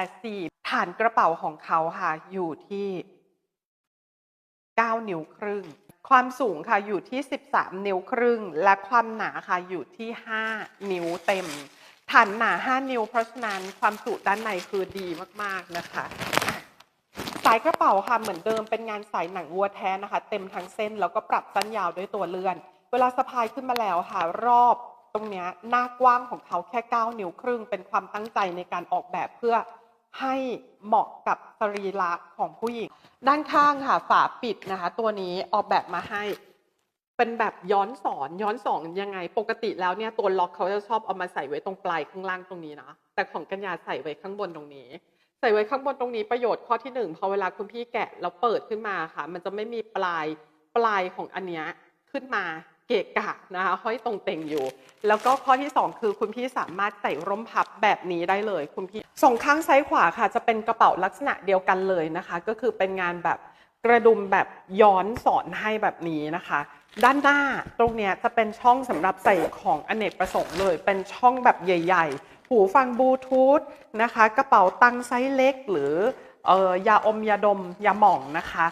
7884 ฐานกระเป๋าของเขาค่ะ อยู่ที่ 9 นิ้วครึ่ง ความสูงค่ะอยู่ที่ 13 นิ้วครึ่ง และความหนาค่ะอยู่ที่ 5 นิ้วเต็ม ฐานหนา 5 นิ้ว เพราะฉะนั้นความจุด้านในคือดีมากๆนะคะ สายกระเป๋าค่ะเหมือนเดิมเป็นงานสายหนังวัวแท้นะคะ เต็มทั้งเส้นแล้วก็ปรับสั้นยาวด้วยตัวเลื่อน เวลาสะพายขึ้นมาแล้วค่ะรอบ รงนี้หน้ากว้างของเขาแค่ 9 นิ้วครึ่ง เป็นความตั้งใจในการออกแบบเพื่อให้เหมาะกับสรีระของผู้หญิง ด้านข้างค่ะฝาปิดนะคะ ตัวนี้ออกแบบมาให้ เป็นแบบย้อนสอนย้อนสอนยังไง ปกติแล้วเนี่ยตัวล็อกเขาจะชอบเอามาใส่ไว้ตรงปลายข้างล่างตรงนี้นะแต่ของกัญญาใส่ไว้ข้างบนตรงนี้ ใส่ไว้ข้างบนตรงนี้ประโยชน์ข้อที่หนึ่งพอเวลาคุณพี่แกะแล้วเปิดขึ้นมาค่ะ มันจะไม่มีปลายปลายของอันเนี้ยขึ้นมา เกะกะนะคะห้อยตรงเต่งอยู่ แล้วก็ข้อที่สองคือคุณพี่สามารถใส่ร่มพับแบบนี้ได้เลย คุณพี่สองข้างซ้ายขวาค่ะ จะเป็นกระเป๋าลักษณะเดียวกันเลยนะคะ ก็คือเป็นงานแบบกระดุมแบบย้อนสอนให้แบบนี้นะคะ ด้านหน้าตรงเนี้ยจะเป็นช่องสำหรับใส่ของอเนกประสงค์เลย เป็นช่องแบบใหญ่ ๆ หูฟังบลูทูธนะคะ กระเป๋าตังค์ไซส์เล็ก หรือออยาอมยาดมยาหม่องนะคะ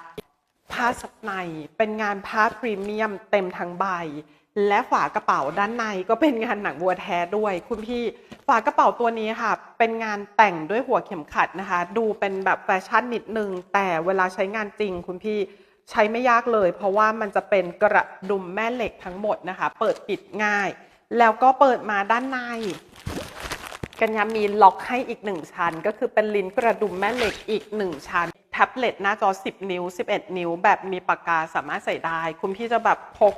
ผ้าสับใน เป็นงานผ้าพรีเมียมเต็มทั้งใบ และฝากระเป๋าด้านในก็เป็นงานหนังวัวแท้ด้วย คุณพี่ฝากระเป๋าตัวนี้ค่ะ เป็นงานแต่งด้วยหัวเข็มขัดนะคะ ดูเป็นแบบแฟชั่นนิดนึง แต่เวลาใช้งานจริง คุณพี่ใช้ไม่ยากเลย เพราะว่ามันจะเป็นกระดุมแม่เหล็กทั้งหมดนะคะ เปิดปิดง่าย แล้วก็เปิดมาด้านในกัญญามีล็อกให้อีก1ชั้น ก็คือเป็นลิ้นกระดุมแม่เหล็กอีก1ชั้น แท็บเล็ตหน้าจอ 10 นิ้ว 11 นิ้ว แบบมีปากกาสามารถใส่ได้ คุณพี่จะแบบพก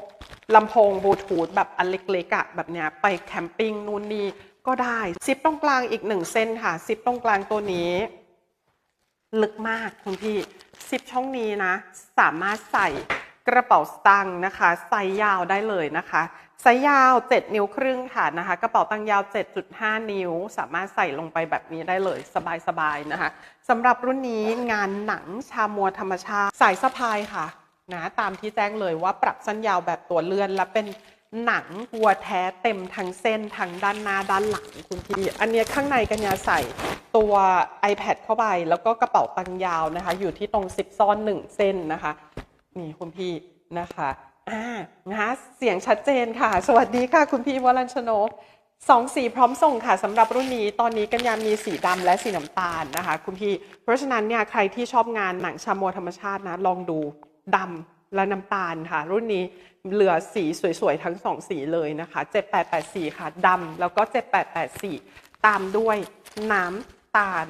ลำโพงบลูทูธแบบอันเล็กๆอะแบบเนี้ยไปแคมปิ้งนู่นนี่ก็ได้ซิปตรงกลางอีก1เส้นค่ะซิปตรงกลางตัวนี้ ลึกมากคุณพี่ซิปช่องนี้นะ สามารถใส่กระเป๋าสตางค์นะคะไซส์ยาวได้เลยนะคะ ไซส์ยาว 7 นิ้วครึ่งค่ะนะคะ กระเป๋าตังค์ยาว 7.5 นิ้ว สามารถใส่ลงไปแบบนี้ได้เลยสบายๆนะคะสำหรับรุ่นนี้งานหนังชามัวธรรมชาติสายสะพายค่ะนะตามที่แจ้งเลยว่าปรับสั้นยาวแบบตัวเลื่อน และเป็นหนังวัวแท้เต็มทั้งเส้นทั้งด้านหน้าด้านหลังคุณพี่ อันนี้ข้างในกัญญาใส่ตัว iPad เข้าไป แล้วก็กระเป๋าตังค์ยาวนะคะ อยู่ที่ตรงซิปซ่อนหนึ่งเส้นนะคะ นี่คุณพี่นะคะ อ่านะคะเสียงชัดเจนค่ะ สวัสดีค่ะ คุณพี่วรัญชนกสองสีพร้อมส่งค่ะสำหรับรุ่นนี้ตอนนี้กัญญามีสีดำและสีน้ำตาลนะคะ คุณพี่ เพราะฉะนั้นเนี่ยใครที่ชอบงานหนังชามัวธรรมชาตินะ ลองดูดำและน้ำตาลค่ะ รุ่นนี้เหลือสีสวยๆ ทั้งสองสีเลยนะคะ7884 ค่ะดำแล้วก็ 7884 ตามด้วยน้ำตาล